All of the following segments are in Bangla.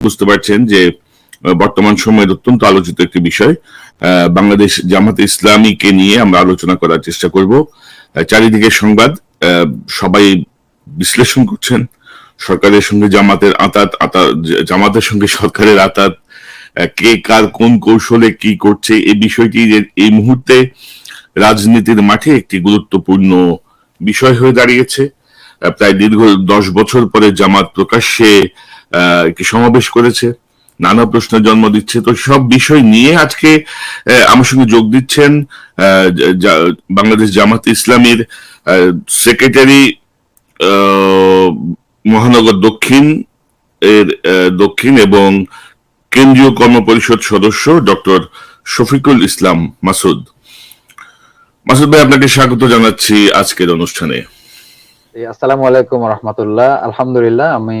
বুঝতে পারছেন যে বর্তমান সময়ের অত্যন্ত আলোচিত একটি বিষয়। বাংলাদেশ জামাতে ইসলামীকে নিয়ে আমরা আলোচনা করার চেষ্টা করব। চারিদিকে সংবাদ সবাই বিশ্লেষণ করছেন। সরকারের সঙ্গে জামাতের আতাত আতা জামাতের সঙ্গে সরকারের আতাত কে কার কোন কৌশলে কি করছে এই বিষয়টি এই মুহূর্তে রাজনীতির মাঠে একটি গুরুত্বপূর্ণ বিষয় হয়ে দাঁড়িয়েছে। প্রায় দীর্ঘ দশ বছর পরে জামাত প্রকাশ্যে আহ, সমাবেশ করেছে, নানা প্রশ্নের জন্ম দিচ্ছে। তো সব বিষয় নিয়ে আজকে আমার সঙ্গে যোগ দিচ্ছেন বাংলাদেশ জামাত ইসলামীর সেক্রেটারি মহানগর দক্ষিণ এর দক্ষিণ এবং কেন্দ্রীয় কর্মপরিষদ সদস্য ডক্টর শফিকুল ইসলাম মাসুদ। মাসুদ ভাই, আপনাকে স্বাগত জানাচ্ছি আজকের অনুষ্ঠানে। আসসালামু আলাইকুম রহমতুল্লাহ। আলহামদুলিল্লাহ, আমি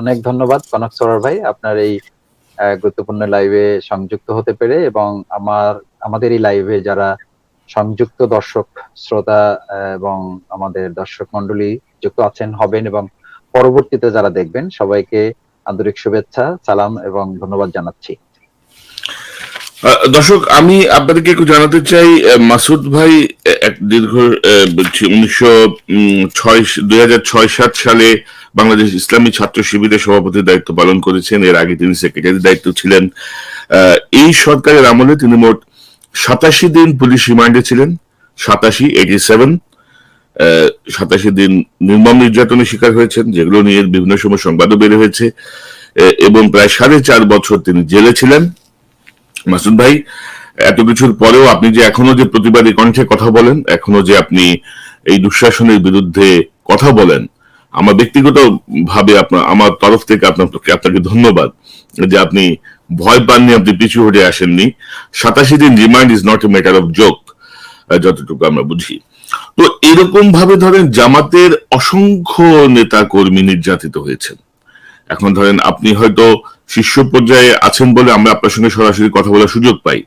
অনেক ধন্যবাদ কনক সরোর ভাই আপনার এই গুরুত্বপূর্ণ লাইভে সংযুক্ত হতে পেরে এবং আমার, আমাদের এই লাইভে যারা সংযুক্ত দর্শক, শ্রোতা এবং আমাদের দর্শক মন্ডলী যুক্ত আছেন, হবেন এবং পরবর্তীতে যারা দেখবেন, সবাইকে আন্তরিক শুভেচ্ছা, সালাম এবং ধন্যবাদ জানাচ্ছি। দর্শক, আমি আপনাদেরকে একটু জানাতে চাই মাসুদ ভাই এক দীর্ঘ উনিশশো ছয়, দুই হাজার ছয়, সাত সালে বাংলাদেশ ইসলামী ছাত্র শিবিরের সভাপতির দায়িত্ব পালন করেছেন। এর আগে তিনি সেক্রেটারির দায়িত্ব ছিলেন। এই সরকারের আমলে তিনি মোট সাতাশি দিন পুলিশ রিমান্ডে ছিলেন, সাতাশি এইটি সেভেন সাতাশি দিন নির্মম নির্যাতনের শিকার হয়েছেন, যেগুলো নিয়ে বিভিন্ন সময় সংবাদও বের হয়েছে। এবং প্রায় সাড়ে চার বছর তিনি জেলে ছিলেন। মাসুদ ভাই, এত কিছুর পরেও আপনি যে এখনও যে প্রতিবাদী কণ্ঠে কথা বলেন, এখনও যে আপনি এই দুঃশাসনের বিরুদ্ধে কথা বলেন, আমার ব্যক্তিগত ভাবে আপনার, আমার তরফ থেকে আপনার আপনাকে ধন্যবাদ যে আপনি ভয় পাননি, আপনি পিছু হটে আসেননি। সাতাশি দিন remind is not a matter of joke যতটুকু আমরা বুঝি। তো এরকম ভাবে ধরেন জামাতের অসংখ্য নেতা কর্মী নির্যাতিত হয়েছেন। এখন ধরেন আপনি হয়তো শীর্ষ পর্যায়ে আছেন বলে আমরা আপনার সঙ্গে সরাসরি কথা বলার সুযোগ পাই।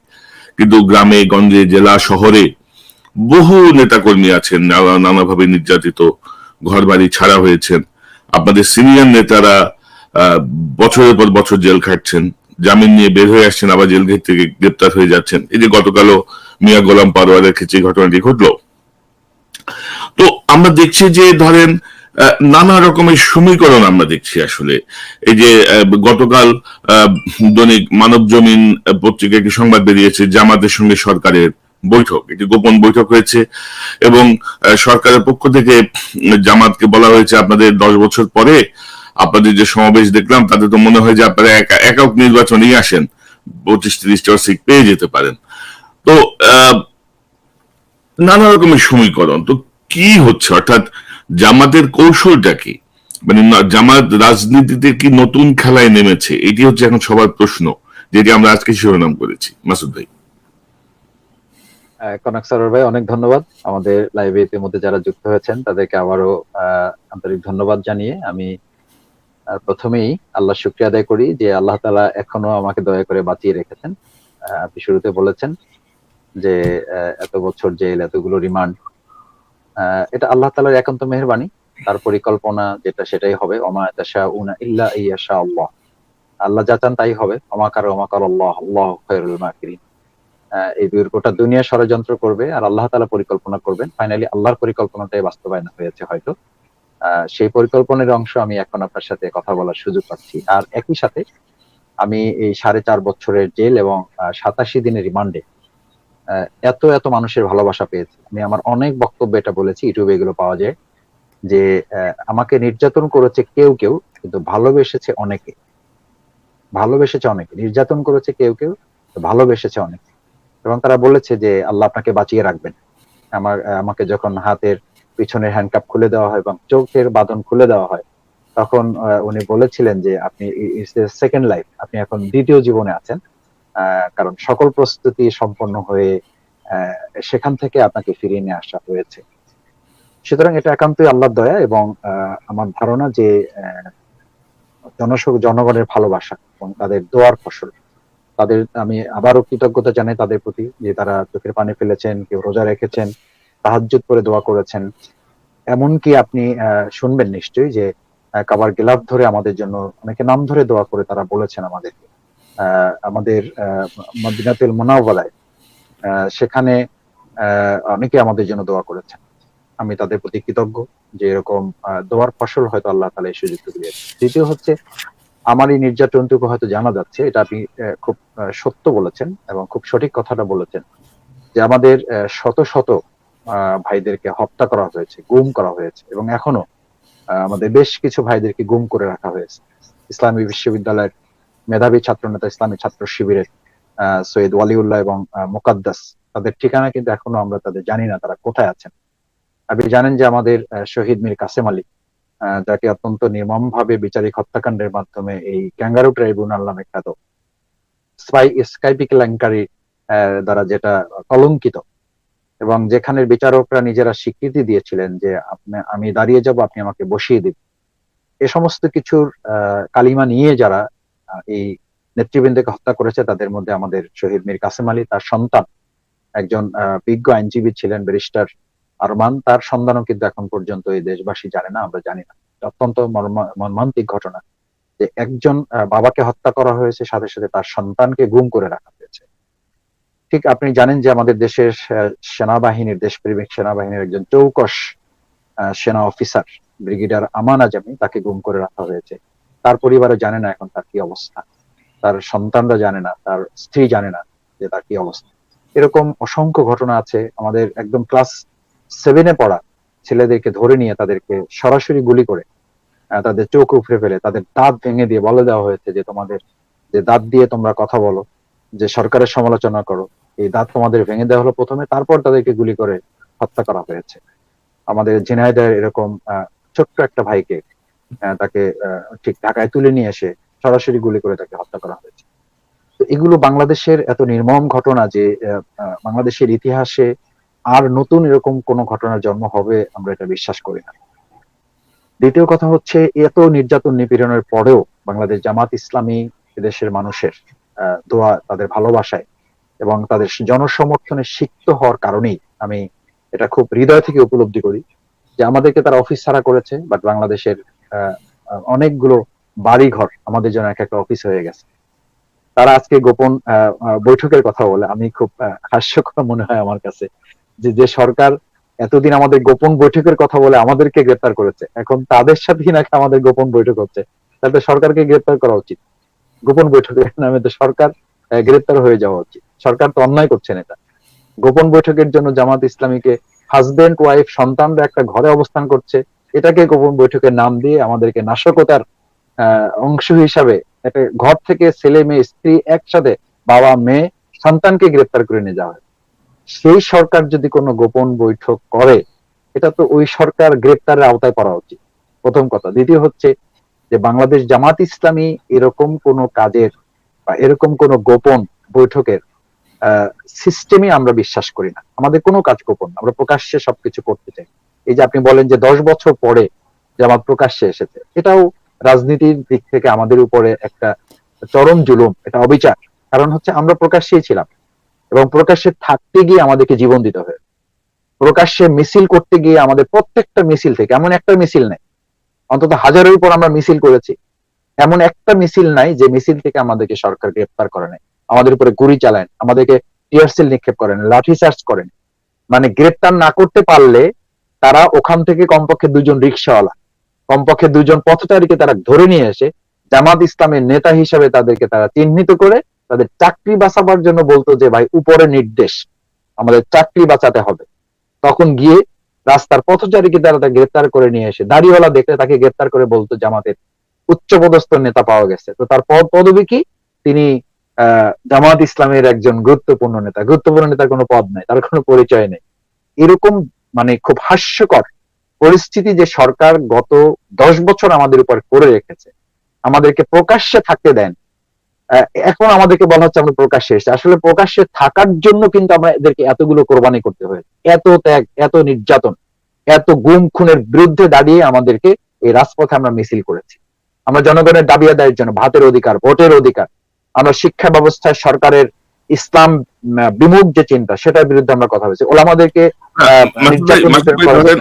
কিন্তু গ্রামে গঞ্জে জেলা শহরে বহু নেতাকর্মী আছেন নানা- নানাভাবে নির্যাতিত ঘর বাড়ি ছাড়া হয়েছেন। আপনাদের সিনিয়র নেতারা বছরের পর বছর জেল খাটছেন জামিন নিয়ে বের হয়ে আসছেন আবার জেল গেট থেকে গ্রেপ্তার হয়ে যাচ্ছেন। এই যে গতকালও মিয়া গোলাম পারোয়ারের ক্ষেত্রে ঘটনাটি ঘটলো। তো আমরা দেখছি যে ধরেন আহ, নানা রকমের সমীকরণ আমরা দেখছি আসলে। এই যে গতকাল দৈনিক মানব জমিন আহ, পত্রিকায় একটি সংবাদ বেরিয়েছে জামাতের সঙ্গে সরকারের বৈঠক। একটি গোপন বৈঠক হয়েছে এবং সরকারের পক্ষ থেকে জামাতকে বলা হয়েছে আপনাদের দশ বছর পরে আপনাদের যে সমাবেশ দেখলাম তাতে তো মনে হয় যে আপনারা একা- একক নির্বাচনেই আসেন। পঁচিশ তিরিশটা সিট পেয়ে যেতে পারেন। তো নানা রকমের সমীকরণ। তো কি হচ্ছে? অর্থাৎ জামাতের কৌশলটা কি? মানে জামাত রাজনীতিতে কি নতুন খেলায় নেমেছে? এটি হচ্ছে এখন সবার প্রশ্ন, যেটি আমরা আজকে শিরোনাম করেছি। মাসুদ ভাই। কনক সরোর ভাই, অনেক ধন্যবাদ। আমাদের লাইভে ইতিমধ্যে যারা যুক্ত হয়েছেন, তাদেরকে আবারও আন্তরিক ধন্যবাদ জানিয়ে আমি প্রথমেই আল্লাহ শুক্রিয়া আদায় করি যে আল্লাহ তালা এখনও আমাকে দয়া করে বাঁচিয়ে রেখেছেন। আপনি শুরুতে বলেছেন যে এত বছর জেল, এতগুলো রিমান্ড এটা আল্লাহ তালার একান্ত মেহরবানি তার পরিকল্পনা যেটা সেটাই হবে অমা উনা ইল্লা ইয়াশা আল্লাহ। আল্লাহ যা চান তাই হবে অমাকার অমাকার আল্লাহ আল্লাহ খৈরুল মাকিরিন। এই দুই গোটা দুনিয়া ষড়যন্ত্র করবে আর আল্লাহ তালা পরিকল্পনা করবেন। ফাইনালি আল্লাহর পরিকল্পনাটাই বাস্তবায়ন হয়েছে হয়তো। সেই পরিকল্পনার অংশ আমি এখন আপনার সাথে কথা বলার সুযোগ পাচ্ছি। আর একই সাথে আমি এই সাড়ে চার বছরের জেল এবং সাতাশি দিনের রিমান্ডে এত এত মানুষের ভালোবাসা পেয়েছে। আমি আমার অনেক বক্তব্য এটা বলেছি, ইউটিউবে এগুলো পাওয়া যায়, যে আমাকে নির্যাতন করেছে কেউ কেউ, কিন্তু ভালোবেসেছে অনেকে। ভালোবেসেছে অনেকে, নির্যাতন করেছে কেউ কেউ ভালোবেসেছে অনেকে। এবং তারা বলেছে যে, আল্লাহ আপনাকে বাঁচিয়ে রাখবেন। আমার আমাকে যখন হাতের পিছনের হ্যান্ডকাপ খুলে দেওয়া হয় এবং চোখের বাঁধন খুলে দেওয়া হয়, তখন উনি বলেছিলেন যে, আপনি সেকেন্ড লাইফ আপনি এখন দ্বিতীয় জীবনে আছেন। কারণ সকল প্রস্তুতি সম্পন্ন হয়ে সেখান থেকে আপনাকে ফিরিয়ে নিয়ে আসা হয়েছে। সুতরাং এটা একান্তই আল্লাহর দয়া এবং আমার ধারণা যে আহ, জনগণের ভালোবাসা এবং তাদের দোয়ার ফসল। তাদের আমি আবারও কৃতজ্ঞতা জানাই তাদের প্রতি যে তারা চোখের পানি ফেলেছেন কেউ রোজা রেখেছেন তাহাজ্জুদ করে দোয়া করেছেন। এমনকি আপনি শুনবেন নিশ্চয়ই যে কাবার গিলাফ ধরে আমাদের জন্য অনেকে নাম ধরে দোয়া করে তারা বলেছেন আমাদেরকে। আমাদের মদিনাতুল মুনাওয়ারায় আহ, সেখানে অনেকে আমাদের জন্য দোয়া করেছেন। আমি তাদের প্রতি কৃতজ্ঞ যে এরকম দোয়ার ফসল হয়তো আল্লাহ তালা এই সুযোগ দিয়েছে দ্বিতীয় হচ্ছে আমার এই নির্যাতনটুকু হয়তো জানা যাচ্ছে এটা আপনি খুব সত্য বলেছেন এবং খুব সঠিক কথাটা বলেছেন যে আমাদের শত শত ভাইদেরকে হত্যা করা হয়েছে গুম করা হয়েছে এবং এখনও আমাদের বেশ কিছু ভাইদেরকে গুম করে রাখা হয়েছে। ইসলামী বিশ্ববিদ্যালয়ের মেধাবী ছাত্রনেতা ইসলামী ছাত্র শিবিরের সৈয়দ ওয়ালিউল্লাহ এবং মোকাদ্দাস। তাদের ঠিকানা কিন্তু এখনও আমরা তাদের জানি না, তারা কোথায় আছেন। আপনি জানেন যে আমাদের শহীদ মীর কাসেম আলী যাকে অত্যন্ত নির্মম ভাবে বিচারিক হত্যাকাণ্ডের মাধ্যমে এই ক্যাঙ্গারু ট্রাইব্যুনাল নামে খ্যাত। স্পাই স্কাইপি কেলেঙ্কারি দ্বারা যেটা কলঙ্কিত এবং যেখানে বিচারকরা নিজেরা স্বীকৃতি দিয়েছিলেন যে, আপনি, আমি দাঁড়িয়ে যাব, আপনি আমাকে বসিয়ে দিন। এ সমস্ত কিছুর কালিমা নিয়ে যারা এই নেতৃবৃন্দকে হত্যা করেছে, তাদের মধ্যে আমাদের শহীদ মীর কাসেম আলী, তার সন্তান। একজন বিজ্ঞ আইনজীবী ছিলেন ব্যারিস্টার আরমান। তার সন্ধানও কিন্তু এখন পর্যন্ত এই দেশবাসী জানে না, আমরা জানি না। অত্যন্ত মর্মান্তিক ঘটনা যে একজন বাবাকে হত্যা করা হয়েছে, সাথে সাথে তার সন্তানকে গুম করে রাখা হয়েছে। ঠিক আপনি জানেন যে আমাদের দেশের সেনাবাহিনীর, দেশপ্রেমিক সেনাবাহিনীর একজন চৌকস সেনা অফিসার, ব্রিগেডিয়ার আমান আজামি, তাকে গুম করে রাখা হয়েছে। তার পরিবারও জানে না এখন তার কি অবস্থা। তার সন্তানরা জানে না, তার স্ত্রী জানে না যে তার কি অবস্থা। এরকম অসংখ্য ঘটনা আছে। আমাদের একদম ক্লাস সেভেনে পড়া ছেলেদেরকে ধরে নিয়ে তাদেরকে সরাসরি গুলি করে তাদের চোখ উপড়ে ফেলে, তাদের দাঁত ভেঙে দিয়ে বলে দেওয়া হয়েছে যে তোমাদের, যে দাঁত দিয়ে তোমরা কথা বলো, যে সরকারের সমালোচনা করো, এই দাঁত তোমাদের ভেঙে দেওয়া হলো প্রথমে, তারপর তাদেরকে গুলি করে হত্যা করা হয়েছে। আমাদের ঝিনাইদের এরকম ছোট্ট একটা ভাইকে তাকে ঠিক ঢাকায় তুলে নিয়ে এসে সরাসরি গুলি করে তাকে হত্যা করা হয়েছে। তো এগুলো বাংলাদেশের এত নির্মম ঘটনা যে বাংলাদেশের ইতিহাসে আর নতুন এরকম কোন ঘটনার জন্ম হবে আমরা এটা বিশ্বাস করি না। দ্বিতীয় কথা হচ্ছে, এত নির্যাতন নিপীড়নের পরেও বাংলাদেশ জামাত ইসলামী দেশের মানুষের দোয়া তাদের ভালোবাসায় এবং তাদের জনসমর্থনে সিক্ত হওয়ার কারণেই আমি এটা খুব হৃদয় থেকে উপলব্ধি করি যে আমাদেরকে তারা অফিস ছাড়া করেছে, বাট বাংলাদেশের অনেকগুলো বাড়ি ঘর আমাদের জন্য এক একটা অফিস হয়ে গেছে। তারা আজকে গোপন বৈঠকের কথা বলে। আমি খুব হাস্যকর মনে হয় আমার কাছে যে যে সরকার এতদিন আমাদের গোপন বৈঠকের কথা বলে আমাদেরকে গ্রেপ্তার করেছে। এখন তাদের সাথেই নাকি আমাদের গোপন বৈঠক হচ্ছে। তাহলে সরকারকে গ্রেপ্তার করা উচিত। গোপন বৈঠকের নামে তো সরকার গ্রেপ্তার হয়ে যাওয়া উচিত। সরকার তো অন্যায় করছেন এটা। গোপন বৈঠকের জন্য জামাত ইসলামীকে হাজবেন্ড ওয়াইফ সন্তানরা একটা ঘরে অবস্থান করছে। এটাকে গোপন বৈঠকের নাম দিয়ে আমাদেরকে নাশকতার অংশ হিসাবে একটা ঘর থেকে ছেলে মেয়ে, স্ত্রী একসাথে বাবা, মেয়ে, সন্তানকে গ্রেপ্তার করে নিয়ে যাওয়া হয়। সেই সরকার যদি কোনো গোপন বৈঠক করে, এটা তো ওই সরকার গ্রেপ্তারের আওতায় করা উচিত। প্রথম কথা। দ্বিতীয় হচ্ছে যে বাংলাদেশ জামাত ইসলামী এরকম কোন কাজের বা এরকম কোন গোপন বৈঠকের সিস্টেমে আমরা বিশ্বাস করি না। আমাদের কোনো কাজ গোপন। আমরা প্রকাশ্যে সবকিছু করতে চাই। এই যে আপনি বলেন যে দশ বছর পরে জামাত প্রকাশ্যে এসেছে, এটাও রাজনীতির দিক থেকে আমাদের উপরে একটা চরম জুলুম, এটা অবিচার। কারণ হচ্ছে আমরা প্রকাশ্যেই ছিলাম এবং প্রকাশ্যে থাকতে গিয়ে আমাদেরকে জীবন দিতে হবে। প্রকাশ্যে মিছিল করতে গিয়ে আমাদের প্রত্যেকটা মিছিল থেকে, এমন একটা মিছিল নেই, অন্তত হাজারের উপর আমরা মিছিল করেছি, এমন একটা মিছিল নাই যে মিছিল থেকে আমাদেরকে সরকার গ্রেপ্তার করে নাই। আমাদের উপরে গুলি চালায়, আমাদেরকে টিয়ারসেল নিক্ষেপ করেন লাঠি চার্জ করেন মানে গ্রেপ্তার না করতে পারলে তারা ওখান থেকে কমপক্ষে দুজন রিক্সাওয়ালা, কমপক্ষে দুজন পথচারীকে তারা ধরে নিয়ে এসে জামাত ইসলামের নেতা হিসেবে তাদেরকে তারা চিহ্নিত করে তাদের চাকরি বাঁচাবার জন্য বলতো যে, ভাই, উপরে নির্দেশ, আমাদের চাকরি বাঁচাতে হবে। তখন গিয়ে রাস্তার পথচারীকে তারা গ্রেপ্তার করে নিয়ে এসে দাড়িওয়ালা দেখলে তাকে গ্রেপ্তার করে বলতো জামাতের উচ্চপদস্থ নেতা পাওয়া গেছে। তো তার পদ পদবী কি? তিনি জামাত ইসলামের একজন গুরুত্বপূর্ণ নেতা। গুরুত্বপূর্ণ নেতার কোনো পদ নাই, তার কোনো পরিচয় নেই। এরকম মানে খুব হাস্যকর পরিস্থিতি যে সরকার গত দশ বছর আমাদের উপর করে রেখেছে। আমাদেরকে প্রকাশ্যে থাকতে দেন। এখন আমাদেরকে বলা হচ্ছে আমরা প্রকাশ্যে এসেছি। আসলে প্রকাশ্যে থাকার জন্য কিন্তু আমরা এদেরকে এতগুলো কোরবানি করতে হয়েছে। এত ত্যাগ, এত নির্যাতন, এত গুম খুনের বিরুদ্ধে দাঁড়িয়ে আমাদেরকে এই রাজপথে আমরা মিছিল করেছি। আমরা জনগণের দাবি আদায়ের জন্য, ভাতের অধিকার, ভোটের অধিকার, আমরা শিক্ষা ব্যবস্থায় সরকারের ইসলাম বিমুখ যে চিন্তা সেটার বিরুদ্ধে আমরা কথা বলেছি। ওলামাদেরকে মাসুদ ভাই- হয়, ধরেন-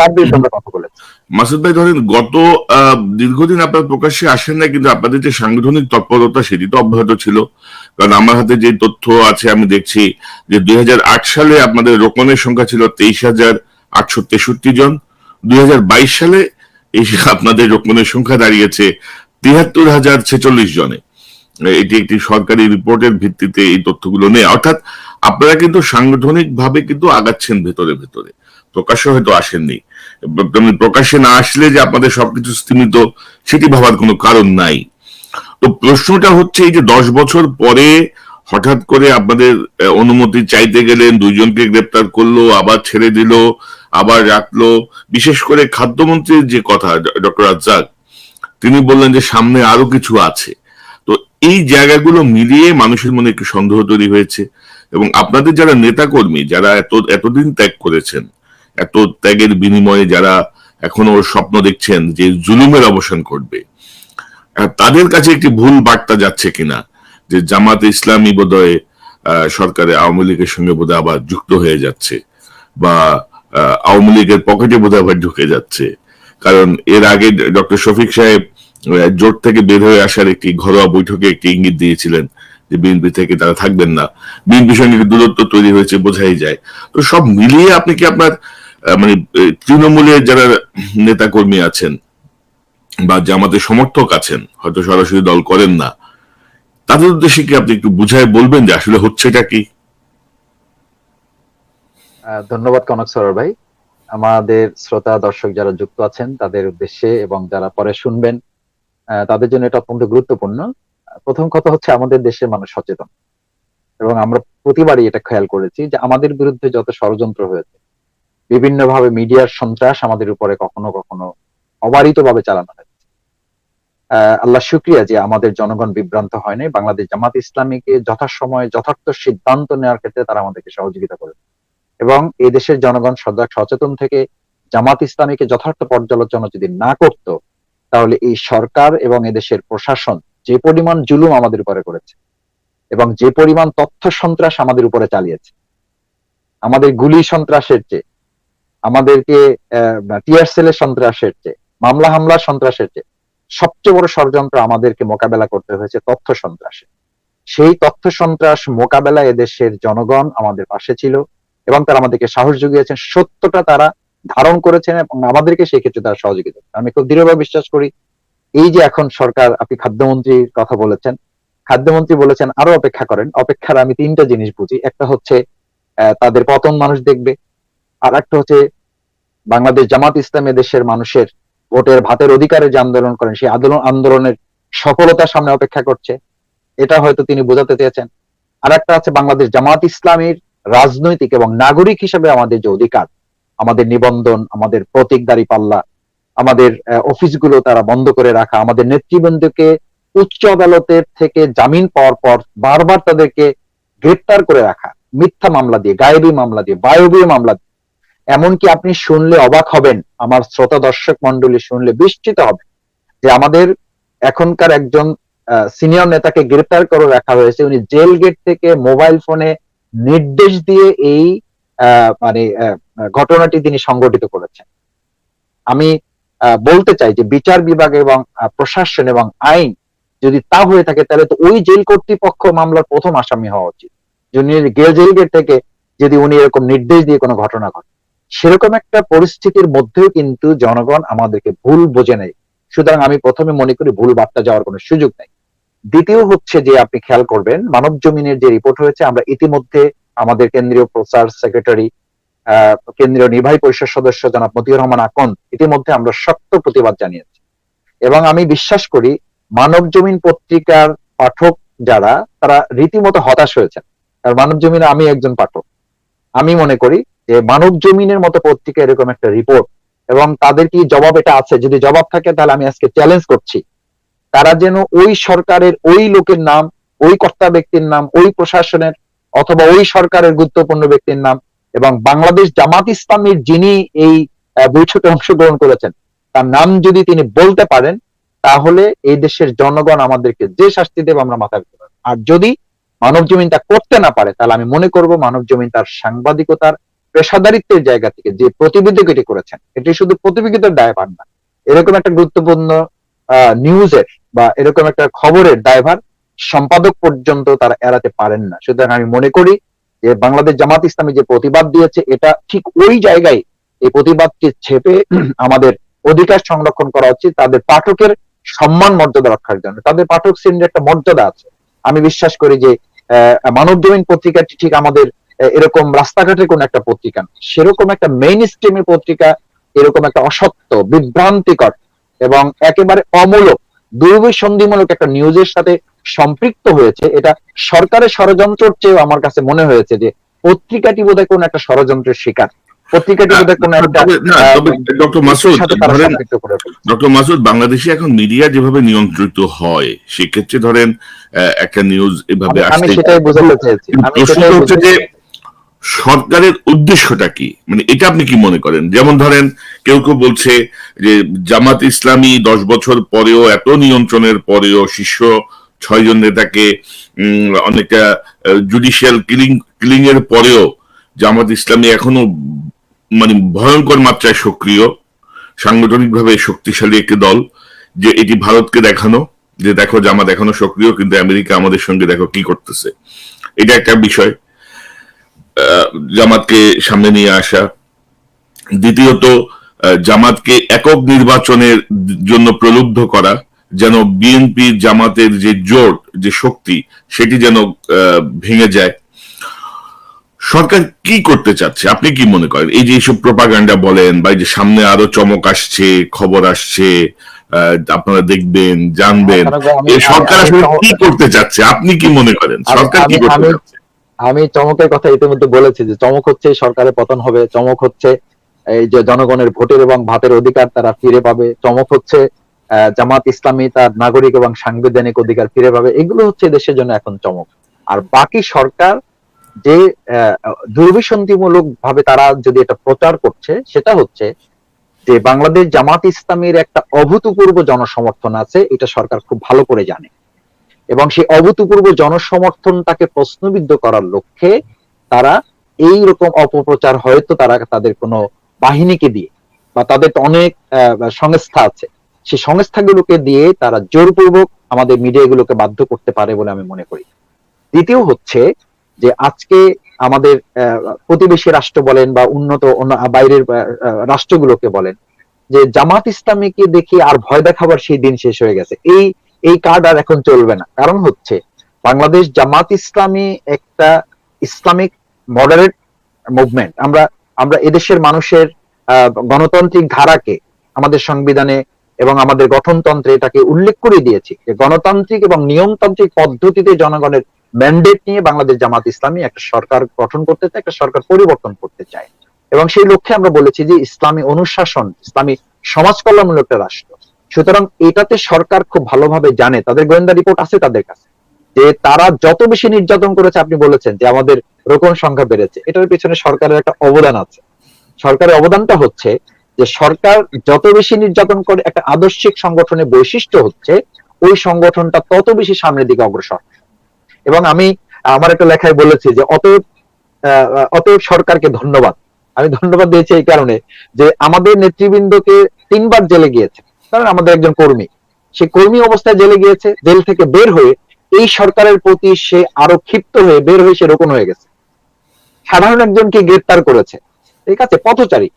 বলেছি। মাসুদ ভাই ধরেন গত দীর্ঘদিন আপনার প্রকাশ্যে আসেন না কিন্তু আপনাদের যে সাংগঠনিক তৎপরতা সেটি তো অব্যাহত ছিল। কারণ আমার হাতে যে তথ্য আছে আমি দেখছি যে দুই হাজার আট সালে আপনাদের রোকনের সংখ্যা ছিল তেইশ হাজার আটশো তেষট্টি জন। দুই হাজার বাইশ সালে এই আপনাদের রোকনের সংখ্যা দাঁড়িয়েছে তিয়াত্তর হাজার ছেচল্লিশ জনে। এটি একটি সরকারি রিপোর্টের ভিত্তিতে এই তথ্যগুলো নেই অর্থাৎ আপনারা কিন্তু সাংগঠনিক ভাবে কিন্তু আগাচ্ছেন ভেতরে ভেতরে। প্রকাশ্যে হয়তো আসেননি। প্রকাশ্যে না আসলে যে আপনাদের সবকিছু স্তীমিত, সেটি ভাবার কোনো কারণ নাই। তো প্রশ্নটা হচ্ছে এই যে দশ বছর পরে হঠাৎ করে আপনাদের অনুমতি চাইতে গেলেন, দুইজনকে গ্রেপ্তার করল, আবার ছেড়ে দিল, আবার রাখল। বিশেষ করে খাদ্যমন্ত্রীর যে কথা ডক্টর রাজ্জাক তিনি বললেন যে সামনে আরও কিছু আছে। তো এই জায়গাগুলো মিলিয়ে মানুষের মনে একটু সন্দেহ তৈরি হয়েছে। এবং আপনাদের যারা নেতাকর্মী, যারা এত, এতদিন ত্যাগ করেছেন, এত ত্যাগের বিনিময়ে যারা এখনও স্বপ্ন দেখছেন যে জুলুমের অবসান করবে তাদের কাছে একটি ভুল বার্তা যাচ্ছে কিনা? যে জামাত ইসলামী বোধহয় সরকারে আওয়ামী লীগের সঙ্গে বোধহয় আবার যুক্ত হয়ে যাচ্ছে বা আওয়ামী লীগের পকেটে বোধহয় আবার ঢুকে যাচ্ছে। কারণ এর আগে ডক্টর শফিক সাহেব জোট থেকে বের হয়ে আসার একটি ঘরোয়া বৈঠকে একটি ইঙ্গিত দিয়েছিলেন যে বিএনপি থেকে তারা থাকবেন না। বিএনপির সঙ্গে দূরত্ব তৈরি হয়েছে, বোঝাই যায়। তো সব মিলিয়ে আপনি কি আপনার মানে তৃণমূলের যারা নেতা কর্মী আছেন বা জামাতের সমর্থক আছেন, হয়তো সরাসরি দল করেন না, তাদের উদ্দেশ্যে কি আপনি একটু বুঝায় বলবেন যে আসলে হচ্ছেটা কি? ধন্যবাদ কনক সরোর ভাই। আমাদের শ্রোতা, দর্শক যারা যুক্ত আছেন, তাদের উদ্দেশ্যে এবং যারা পরে শুনবেন তাদের জন্য এটা অত্যন্ত গুরুত্বপূর্ণ। প্রথম কথা হচ্ছে আমাদের দেশের মানুষ সচেতন। এবং আমরা প্রতিবারই এটা খেয়াল করেছি যে আমাদের বিরুদ্ধে যত ষড়যন্ত্র হয়েছে, বিভিন্নভাবে মিডিয়ার সন্ত্রাস আমাদের উপরে কখনো কখনো অবারিতভাবে চালানো হয়েছে। আল্লাহ শুক্রিয়া যে আমাদের জনগণ বিভ্রান্ত হয় নাই। বাংলাদেশ জামাত ইসলামীকে যথাসময়ে যথার্থ সিদ্ধান্ত নেওয়ার ক্ষেত্রে তারা আমাদেরকে সহযোগিতা করে এবং এই দেশের জনগণ সদা সচেতন থেকে জামাত ইসলামীকে যথার্থ পর্যালোচনা যদি না করত তাহলে এই সরকার এবং এদেশের প্রশাসন যে পরিমাণ জুলুম আমাদের উপরে করেছে এবং যে পরিমাণ তথ্য সন্ত্রাস আমাদের উপরে চালিয়েছে, আমাদের গুলি সন্ত্রাসের চেয়ে, আমাদেরকে টিয়ার সেলের সন্ত্রাসের চেয়ে, মামলা হামলার সন্ত্রাসের চেয়ে সবচেয়ে বড় ষড়যন্ত্র আমাদেরকে মোকাবেলা করতে হয়েছে তথ্য সন্ত্রাসে। সেই তথ্য সন্ত্রাস মোকাবেলা এদেশের জনগণ আমাদের পাশে ছিল এবং তারা আমাদেরকে সাহস জুগিয়েছেন। সত্যটা তারা ধারণ করেছেন এবং আমাদেরকে সেই ক্ষেত্রে তারা সহযোগিতা আমি খুব দৃঢ়ভাবে বিশ্বাস করি, এই যে এখন সরকার, আপনি খাদ্যমন্ত্রীর কথা বলেছেন, খাদ্যমন্ত্রী বলেছেন, আরও অপেক্ষা করেন। অপেক্ষার আমি তিনটা জিনিস বুঝি। একটা হচ্ছে তাদের পতন মানুষ দেখবে। আর একটা হচ্ছে, বাংলাদেশ জামাত ইসলামী দেশের মানুষের ভোটের ভাতের অধিকারে যে আন্দোলন করেন, সেই আন্দোলন, আন্দোলনের সফলতার সামনে অপেক্ষা করছে। এটা হয়তো তিনি বোঝাতে চেয়েছেন। আর একটা আছে বাংলাদেশ জামাত ইসলামীর রাজনৈতিক এবং নাগরিক হিসেবে আমাদের যে অধিকার আমাদের নিবন্ধন, আমাদের প্রতীকদারি পাল্লা, আমাদের অফিসগুলো তারা বন্ধ করে রাখা, আমাদের নেতৃবৃন্দকে উচ্চ আদালতের থেকে জামিন পাওয়ার পর বারবার তাদেরকে গ্রেপ্তার করে রাখা, মিথ্যা মামলা দিয়ে, গায়েবী মামলা দিয়ে, বায়বীয় মামলা দিয়ে। এমনকি আপনি শুনলে অবাক হবেন, আমার শ্রোতা দর্শক মন্ডলী শুনলে বিস্মিত হবে যে আমাদের এখনকার একজন সিনিয়র নেতাকে গ্রেপ্তার করে রাখা হয়েছে। উনি জেল গেট থেকে মোবাইল ফোনে নির্দেশ দিয়ে এই মানে ঘটনাটি তিনি সংগঠিত করেছেন। আমি বলতে চাই যে বিচার বিভাগ এবং প্রশাসন এবং আইন যদি তা হয়ে থাকে, তাহলে তো ওই জেল কর্তৃপক্ষ মামলার প্রথম আসামি হওয়া উচিত। যিনি জেল গেট থেকে যদি উনি এরকম নির্দেশ দিয়ে কোনো ঘটনা ঘটে। সেরকম একটা পরিস্থিতির মধ্যেও কিন্তু জনগণ আমাদেরকে ভুল বোঝে নেই। সুতরাং আমি প্রথমে মনে করি ভুল বার্তা যাওয়ার কোনো সুযোগ নেই। দ্বিতীয় হচ্ছে যে আপনি খেয়াল করবেন, মানব জমিনের যে রিপোর্ট হয়েছে, আমরা ইতিমধ্যে আমাদের কেন্দ্রীয় প্রচার সেক্রেটারি কেন্দ্রীয় নির্বাহী পরিষদ সদস্য জনাব মতিউর রহমান আকন, ইতিমধ্যে আমরা শক্ত প্রতিবাদ জানিয়েছি। এবং আমি বিশ্বাস করি, মানব জমিন পত্রিকার পাঠক যারা, তারা রীতিমতো হতাশ হয়েছেন। আর মানব জমিনে আমি একজন পাঠক। আমি মনে করি যে মানব জমিনের মতো পত্রিকা এরকম একটা রিপোর্ট এবং তাদের কি জবাব এটা আছে? যদি জবাব থাকে, তাহলে আমি আজকে চ্যালেঞ্জ করছি। তারা যেন ওই সরকারের ওই লোকের নাম, ওই কর্তা ব্যক্তির নাম, ওই প্রশাসনের অথবা ওই সরকারের গুরুত্বপূর্ণ ব্যক্তির নাম এবং বাংলাদেশ জামাত ইসলামীর যিনি এই বৈঠকে অংশগ্রহণ করেছেন, তার নাম যদি তিনি বলতে পারেন, তাহলে এই দেশের জনগণ আমাদেরকে যে শাস্তি দেবে আমরা মাথা। আর যদি মানব জমিন তা করতে না পারে, তাহলে আমি মনে করব মানব জমিন তার সাংবাদিকতার পেশাদারিত্বের জায়গা থেকে যে প্রতিবেদক এটি করেছেন, এটি শুধু প্রতিবেদকের দায়ভার না, এরকম একটা গুরুত্বপূর্ণ নিউজের বা এরকম একটা খবরের দায়ভার সম্পাদক পর্যন্ত তারা এড়াতে পারেন না। সুতরাং আমি মনে করি যে বাংলাদেশ জামাত ইসলামী যে প্রতিবাদ দিয়েছে, এটা ঠিক ওই জায়গায় এই প্রতিবাদকে ছেপে আমাদের অধিকার সংরক্ষণ করা উচিত। তাদের পাঠকের সম্মান মর্যাদা রক্ষার জন্য। তাদের পাঠক শ্রেণির একটা মর্যাদা আছে। আমি বিশ্বাস করি যে মানব জমিন পত্রিকাটি ঠিক আমাদের এরকম রাস্তাঘাটের কোন একটা পত্রিকা। সেরকম একটা মেইন স্ট্রিমের পত্রিকা, এরকম একটা অসত্য, বিভ্রান্তিকর এবং একেবারে অমূলক দুর্বিসন্ধিমূলক একটা নিউজের সাথে সম্পৃক্ত হয়েছে। এটা সরকারের ষড়যন্ত্রের চেয়েও আমার কাছে মনে হয়েছে যে পত্রিকাটি বোধহয় কোন একটা ষড়যন্ত্রের শিকার। পত্রিকাটি বোধহয় কোন একটা ডক্টর মাসুদ। ডক্টর মাসুদ বাংলাদেশে এখন মিডিয়া যেভাবে নিয়ন্ত্রিত হয় সেক্ষেত্রে ধরেন একটা নিউজ এভাবে আমি- আমি আসতে সেটাই বোঝাতে চেয়েছি। আমি সেটাই হচ্ছে বোঝাতে যে চেয়েছি। সরকারের উদ্দেশ্যটা কি? মানে এটা আপনি কি মনে করেন? যেমন ধরেন কেউ কেউ বলছে যে জামাত ইসলামী দশ বছর পরেও, এত নিয়ন্ত্রণের পরেও শীর্ষ ছয়জন নেতাকে অনেকটা জুডিশিয়াল কিলিং কিলিং এর পরেও জামাত ইসলামী এখনও মানে ভয়ঙ্কর মাত্রায় সক্রিয়, সাংগঠনিকভাবে শক্তিশালী একটি দল, যে এটি ভারতকে দেখানো, যে দেখো জামাত এখনও সক্রিয়, কিন্তু আমেরিকা আমাদের সঙ্গে দেখো কি করতেছে। এটা একটা বিষয়। জামাতকে সামনে নিয়ে আসা। দ্বিতীয়ত জামাতকে একক নির্বাচনের জন্য প্রলুব্ধ করা যেন বিএনপি জামাতের যে জোট যে শক্তি সেটি যেন ভেঙে যায়। সরকার কি করতে চাচ্ছে? আপনি কি মনে করেন? এই যে এইসব প্রপাগান্ডা বলেন বা এই যে সামনে আরও চমক আসছে খবর আসছে আহ, আপনারা দেখবেন জানবেন সরকার আসলে কি করতে চাচ্ছে? আপনি কি মনে করেন? সরকার কি করতে চাচ্ছে? আমি চমকের কথা ইতিমধ্যে বলেছি যে চমক হচ্ছে সরকারের পতন হবে, চমক হচ্ছে এই যে জনগণের ভোটের এবং ভাতের অধিকার তারা ফিরে পাবে, চমক হচ্ছে জামাত ইসলামী তার নাগরিক এবং সাংবিধানিক অধিকার ফিরে পাবে, এগুলো হচ্ছে দেশের জন্য এখন চমক। আর বাকি সরকার যে দুর্বিসন্ধিমূলক ভাবে তারা যদি এটা প্রচার করছে, সেটা হচ্ছে যে বাংলাদেশ জামাত ইসলামীর একটা অভূতপূর্ব জনসমর্থন আছে, এটা সরকার খুব ভালো করে জানে। এবং সেই অভূতপূর্ব জনসমর্থনটাকে প্রশ্নবিদ্ধ করার লক্ষ্যে তারা এই রকম অপপ্রচার হয়তো তারা তাদের কোনো বাহিনীকে দিয়ে বা তাদের অনেক সংস্থা আছে। সেই সংস্থাগুলোকে দিয়ে তারা জোরপূর্বক আমাদের মিডিয়াগুলোকে বাধ্য করতে পারে বলে আমি মনে করি। দ্বিতীয় হচ্ছে যে আজকে আমাদের প্রতিবেশী রাষ্ট্র বলেন বা উন্নত বাইরের রাষ্ট্রগুলোকে বলেন যে জামাত ইসলামীকে দেখি আর ভয় দেখাবার সেই দিন শেষ হয়ে গেছে। এই এই কার্ড আর এখন চলবে না। কারণ হচ্ছে, বাংলাদেশ জামাত ইসলামী একটা ইসলামিক মডারেট মুভমেন্ট আমরা আমরা এদেশের মানুষের গণতান্ত্রিক ধারাকে আমাদের সংবিধানে এবং আমাদের গঠনতন্ত্রে এটাকে উল্লেখ করে দিয়েছি যে গণতান্ত্রিক এবং নিয়মতান্ত্রিক পদ্ধতিতে জনগণের ম্যান্ডেট নিয়ে বাংলাদেশ জামাত ইসলামী একটা সরকার গঠন করতে চায়, একটা সরকার পরিবর্তন করতে চায়। এবং সেই লক্ষ্যে আমরা বলেছি যে ইসলামী অনুশাসন, ইসলামী সমাজ কল্যাণমূলক একটা রাষ্ট্র। সুতরাং এটাতে সরকার খুব ভালোভাবে জানে তাদের গোয়েন্দা রিপোর্ট আছে তাদের কাছে যে তারা যত বেশি নির্যাতন করেছে আপনি বলেছেন যে আমাদের রোকন সংখ্যা বেড়েছে এটার পেছনে সরকারের একটা অবদান আছে। সরকারের অবদানটা হচ্ছে যে সরকার যত বেশি নির্যাতন করে একটা আদর্শিক সংগঠনের বৈশিষ্ট্য হচ্ছে ওই সংগঠনটা তত বেশি সামনের দিকে অগ্রসর। এবং আমি আমার একটা লেখায় বলেছি যে আহ, অতএব সরকারকে ধন্যবাদ। আমি ধন্যবাদ দিয়েছি এই কারণে যে আমাদের নেতৃবৃন্দকে তিনবার জেলে গিয়েছে। কারণ আমাদের একজন কর্মী। সে কর্মী অবস্থায় জেলে গিয়েছে, জেল থেকে বের হয়ে এই সরকারের প্রতি সে আরও ক্ষিপ্ত হয়ে বের হয়ে সে রোকন হয়ে গেছে। সাধারণ একজনকে গ্রেপ্তার করেছে। ঠিক আছে? পথচারী।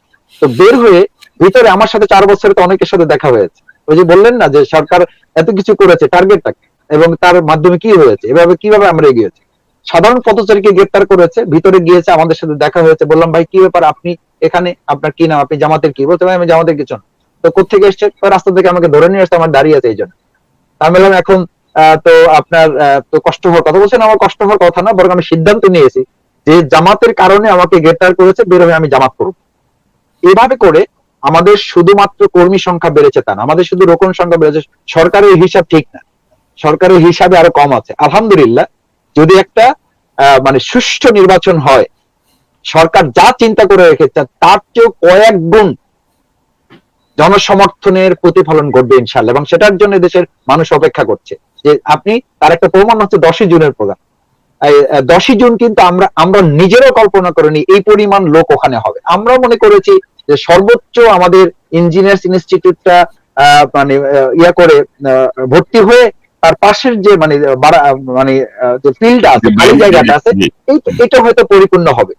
তো বের হয়ে ভিতরে আমার সাথে চার বছরে তো অনেকের সাথে দেখা হয়েছে। ওই যে বললেন না যে সরকার এত কিছু করেছে টার্গেটটা এবং তার মাধ্যমে কি হয়েছে? এভাবে কীভাবে আমরা এগিয়েছি সাধারণ পথচারীকে গ্রেপ্তার করেছে, ভিতরে গিয়েছে, আমাদের সাথে দেখা হয়েছে। বললাম, ভাই, কি ব্যাপার? আপনি এখানে? আপনার কি নাম? আপনি জামাতের কি? বলতে ভাই, আমি জামাতের কিছু না। তো কোথেকে এসছে? রাস্তা থেকে আমাকে ধরে নিয়ে আসছে আমার দাঁড়িয়ে আছে এই জন্য। আমি বললাম, এখন তো আপনার তো কষ্ট হওয়ার কথা বলছেন, আমার কষ্ট হওয়ার কথা না, বরং আমি সিদ্ধান্ত নিয়েছি যে জামাতের কারণে আমাকে গ্রেপ্তার করেছে বের হয়ে আমি জামাত করব। এভাবে করে আমাদের শুধুমাত্র কর্মী সংখ্যা বেড়েছে তা না, আমাদের শুধু রোকন সংখ্যা বেড়েছে, সরকারের হিসাব ঠিক না। সরকারের হিসাবে আরও কম আছে। আলহামদুলিল্লাহ, যদি একটা মানে সুষ্ঠু নির্বাচন হয়, সরকার যা চিন্তা করে রেখেছে, তার চেয়েও কয়েক গুণ জনসমর্থনের প্রতিফলন ঘটবে ইনশাল্লাহ এবং সেটার জন্য দেশের মানুষ অপেক্ষা করছে। যে আপনি তার একটা প্রমাণ হচ্ছে দশই জুনের প্রোগ্রাম। দশই জুন কিন্তু আমরা আমরা নিজেরও কল্পনা করিনি এই পরিমাণ লোক ওখানে হবে। আমরা মনে করেছি যে সর্বোচ্চ আমাদের ইঞ্জিনিয়ার্স ইনস্টিটিউটটা আহ, মানে ইয়া করে ভর্তি হয়ে তার পাশের যে মানে মানে যে ফিল্ডটা আছে খালি জায়গাটা আছে এটা হয়তো পরিপূর্ণ হবে।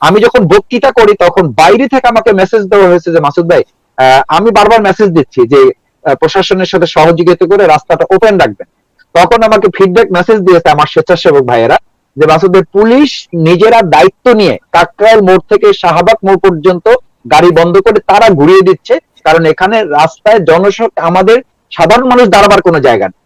আমি যখন বক্তৃতা করি তখন বাইরে থেকে আমাকে মেসেজ দেওয়া হয়েছে যে মাসুদ ভাই আমি বারবার মেসেজ দিচ্ছি যে প্রশাসনের সাথে সহযোগিতা করে রাস্তাটা ওপেন রাখবেন। তখন আমাকে ফিডব্যাক মেসেজ দিয়েছে আমার স্বেচ্ছাসেবক ভাইয়েরা যে মাসুদ পুলিশ নিজেরা দায়িত্ব নিয়ে কাকরাইল মোড় থেকে শাহবাগ মোড় পর্যন্ত গাড়ি বন্ধ করে তারা ঘুরিয়ে দিচ্ছে। কারণ এখানে রাস্তায় জনসংখ্যা, আমাদের সাধারণ মানুষ দাঁড়াবার কোনো জায়গা নেই।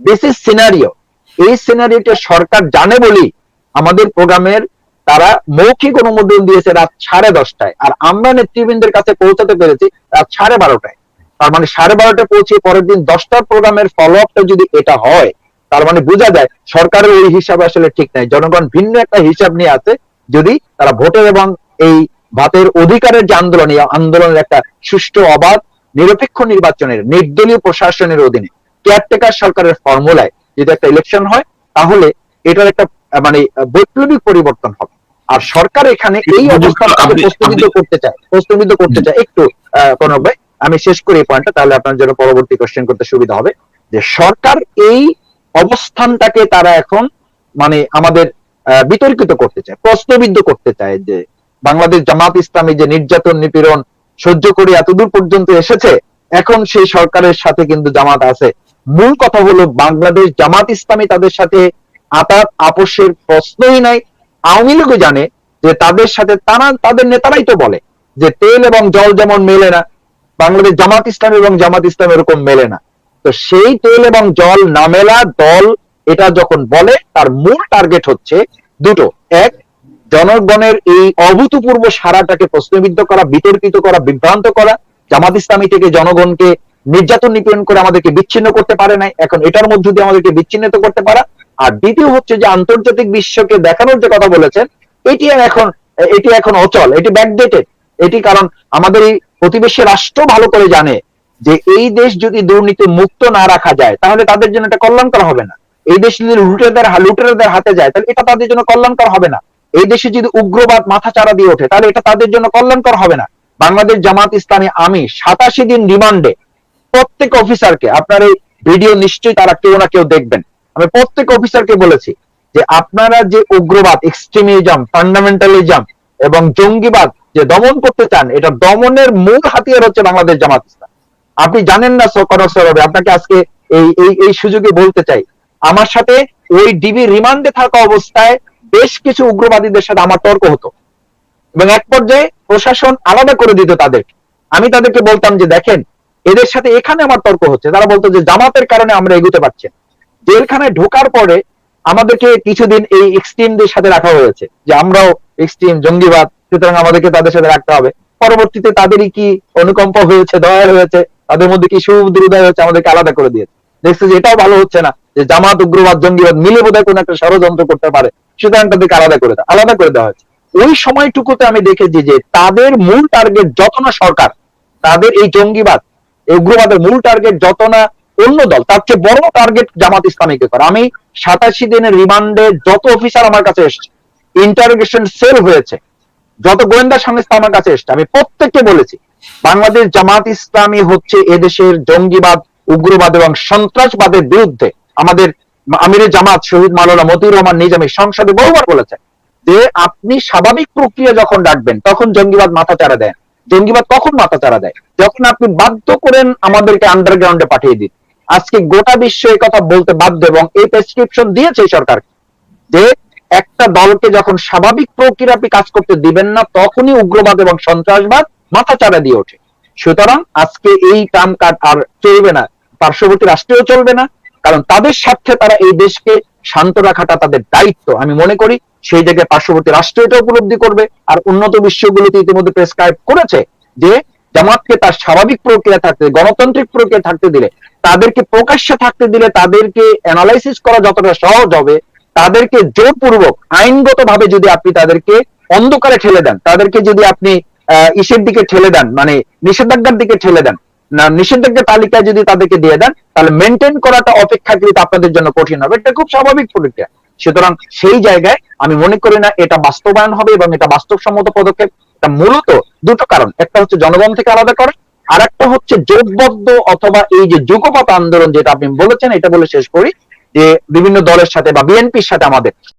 দিস ইজ সিনারিও এই সিনারিওটা সরকার জানে বলেই আমাদের প্রোগ্রামের তারা মৌখিক অনুমোদন দিয়েছে রাত সাড়ে দশটায়। আর আমরা নেতৃবৃন্দের কাছে পৌঁছাতে পেরেছি রাত সাড়ে বারোটায়। তার মানে সাড়ে বারোটায় পৌঁছে পরের দিন দশটার প্রোগ্রামের ফলো আপটা যদি এটা হয়, তার মানে বোঝা যায় সরকারের ওই হিসাবে আসলে ঠিক নাই। জনগণ ভিন্ন একটা হিসাব নিয়ে আছে, যদি তারা ভোটের এবং এই ভাতের অধিকারের যে আন্দোলন, এই আন্দোলনের একটা সুষ্ঠু অবাধ, নিরপেক্ষ নির্বাচনের, নির্দলীয় প্রশাসনের অধীনে কেয়ারটেকার সরকারের ফর্মুলায় যদি একটা ইলেকশন হয়, তাহলে এটার একটা মানে বৈপ্লবিক পরিবর্তন হবে। আর সরকার এখানে এই অবস্থানটাকে আপনি- করতে চায় প্রস্তুবিত করতে চায় একটু কনক ভাই আমি শেষ করি এই পয়েন্টটা তাহলে আপনার জন্য পরবর্তী কোশ্চেন করতে সুবিধা হবে। যে সরকার এই অবস্থানটাকে তারা এখন মানে আমাদের বিতর্কিত করতে চায় প্রশ্নবিদ্ধ করতে চায় যে বাংলাদেশ জামাত ইসলামী যে নির্যাতন নিপীড়ন সহ্য করে এতদূর পর্যন্ত এসেছে এখন সেই সরকারের সাথে কিন্তু জামাত আছে। মূল কথা হলো বাংলাদেশ জামাত ইসলামী তাদের সাথে আতাত আপোষের প্রশ্নই নাই। আওয়ামী লীগও জানে যে তাদের সাথে তারা তাদের নেতারাই তো বলে যে তেল এবং জল যেমন মেলে না, বাংলাদেশ জামাত ইসলাম এবং জামাত ইসলাম এরকম মেলে না। তো সেই তেল এবং জল না মেলা দল এটা যখন বলে, তার মূল টার্গেট হচ্ছে দুটো। এক, জনগণের এই অভূতপূর্ব সারাটাকে প্রশ্নবিদ্ধ করা, বিতর্কিত করা, বিভ্রান্ত করা, জামাত ইসলামী থেকে জনগণকে নির্যাতন নিপীড়ন করে আমাদেরকে বিচ্ছিন্ন করতে পারে নাই। এখন এটার মধ্য দিয়ে আমাদেরকে বিচ্ছিন্নিত করতে পারা। আর দ্বিতীয় হচ্ছে যে আন্তর্জাতিক বিশ্বকে দেখানোর যে কথা বলেছেন, এটি এখন এটি এখন অচল, এটি ব্যাকডেটেড এটি কারণ আমাদের এই প্রতিবেশী রাষ্ট্র ভালো করে জানে যে এই দেশ যদি দুর্নীতি মুক্ত না রাখা যায়, তাহলে তাদের জন্য এটা কল্যাণকর হবে না। এই দেশ যদি লুটেরদের লুটেরদের হাতে যায়, তাহলে এটা তাদের জন্য কল্যাণকর হবে না। এই দেশে যদি উগ্রবাদ মাথা চারা দিয়ে ওঠে, তাহলে এটা তাদের জন্য কল্যাণকর হবে না। বাংলাদেশ জামাত ইসলামী আমি সাতাশি দিন রিমান্ডে প্রত্যেক অফিসারকে আপনার এই ভিডিও নিশ্চয়ই তারা কেউ না কেউ দেখবেন। আমি প্রত্যেক অফিসারকে বলেছি যে আপনারা যে উগ্রবাদ এক্সট্রিমিজম ফান্ডামেন্টালিজম এবং জঙ্গিবাদ যে দমন করতে চান, এটা দমনের মূল হাতিয়ার হচ্ছে বাংলাদেশ জামাত ইসলাম। আপনি জানেন না সরবে আপনাকে আজকে এই এই এই সুযোগে বলতে চাই। আমার সাথে ওই ডিবি রিমান্ডে থাকা অবস্থায় বেশ কিছু উগ্রবাদীদের সাথে আমার তর্ক হতো। এবং এক পর্যায়ে প্রশাসন আলাদা করে দিত তাদেরকে। আমি তাদেরকে বলতাম যে, দেখেন, এদের সাথে এখানে আমার তর্ক হচ্ছে। তারা বলতো যে, জামাতের কারণে আমরা এগুতে পারছি। জেলখানায় ঢোকার পরে আমাদেরকে কিছুদিন এই এক্সট্রিমদের সাথে রাখা হয়েছে। যে আমরাও এক্সট্রিম জঙ্গিবাদ, সুতরাং আমাদেরকে তাদের সাথে রাখতে হবে। পরবর্তীতে তাদেরই কি অনুকম্প হয়েছে দয়া হয়েছে, তাদের মধ্যে কি সুদৃঢ় হয়েছে আমাদেরকে আলাদা করে দিয়েছে। দেখছে যে এটাও ভালো হচ্ছে না, যে জামাত, উগ্রবাদ, জঙ্গিবাদ মিলে বোধহয় কোনো একটা ষড়যন্ত্র করতে পারে। সুতরাং তাদেরকে আলাদা করে আলাদা করে দেওয়া হয়েছে। ওই সময়টুকুতে আমি দেখেছি যে তাদের মূল টার্গেট যত না সরকার, তাদের এই জঙ্গিবাদ, এই উগ্রবাদের মূল টার্গেট যত না অন্য দল, তার চেয়ে বড় টার্গেট জামাত ইসলামীকে করে। আমি সাতাশি দিনের রিমান্ডে যত অফিসার আমার কাছে এসছে ইন্টারোগেশন সেল হয়েছে, যত গোয়েন্দা সংস্থা আমার কাছে এসছে, আমি প্রত্যেককে বলেছি, বাংলাদেশ জামাত ইসলামী হচ্ছে এদেশের জঙ্গিবাদ, উগ্রবাদ এবং সন্ত্রাসবাদের বিরুদ্ধে আমাদের আমিরের জামাত শহীদ মাওলানা মতিউর রহমান নিজামী সংসদে বহুবার বলেছেন যে আপনি স্বাভাবিক প্রক্রিয়া যখন ডাকবেন তখন জঙ্গিবাদ মাথা চারা দেন জঙ্গিবাদ কখন মাথা চারা দেয়? যখন আপনি বাধ্য করেন আমাদেরকে আন্ডারগ্রাউন্ডে পাঠিয়ে দিন আজকে গোটা বিশ্ব এই কথা বলতে বাধ্য এবং এই প্রেসক্রিপশন দিয়েছে সরকার। যে একটা দলকে যখন স্বাভাবিক প্রক্রিয়া আপনি কাজ করতে দিবেন না, তখনই উগ্রবাদ এবং সন্ত্রাসবাদ মাথা চারা দিয়ে ওঠে। সুতরাং আজকে এই কাম কাজ আর চলবে না, পার্শ্ববর্তী রাষ্ট্রেও চলবে না, কারণ তাদের স্বার্থে তারা এই দেশকে শান্ত রাখাটা তাদের দায়িত্ব। আমি মনে করি সেই জায়গায় পার্শ্ববর্তী রাষ্ট্র এটা উপলব্ধি করবে, আর উন্নত বিশ্বগুলোতে ইতিমধ্যে প্রেসক্রাইব করেছে যে জামাতকে তার স্বাভাবিক প্রক্রিয়া থাকতে, গণতান্ত্রিক প্রক্রিয়া থাকতে দিলে, তাদেরকে প্রকাশ্যে থাকতে দিলে, তাদেরকে অ্যানালাইসিস করা যতটা সহজ হবে, তাদেরকে জোরপূর্বক আইনগত ভাবে যদি আপনি তাদেরকে অন্ধকারে ঠেলে দেন, তাদেরকে যদি আপনি ইসের দিকে ঠেলে দেন মানে নিষেধাজ্ঞার দিকে ঠেলে দেন, না নিষেধাজ্ঞা তালিকায় যদি তাদেরকে দিয়ে দেন, তাহলে মেনটেন করাটা অপেক্ষাকৃত আপনাদের জন্য কঠিন হবে। এটা খুব স্বাভাবিক প্রক্রিয়া। সুতরাং সেই জায়গায় আমি মনে করি না এটা বাস্তবায়ন হবে এবং এটা বাস্তবসম্মত পদক্ষেপ। এটা মূলত দুটো কারণ। একটা হচ্ছে জনগণ থেকে আলাদা করে আর একটা হচ্ছে জোটবদ্ধ অথবা এই যে যুগপথ আন্দোলন যেটা আপনি বলেছেন, এটা বলে শেষ করি যে বিভিন্ন দলের সাথে বা বিএনপির সাথে আমাদের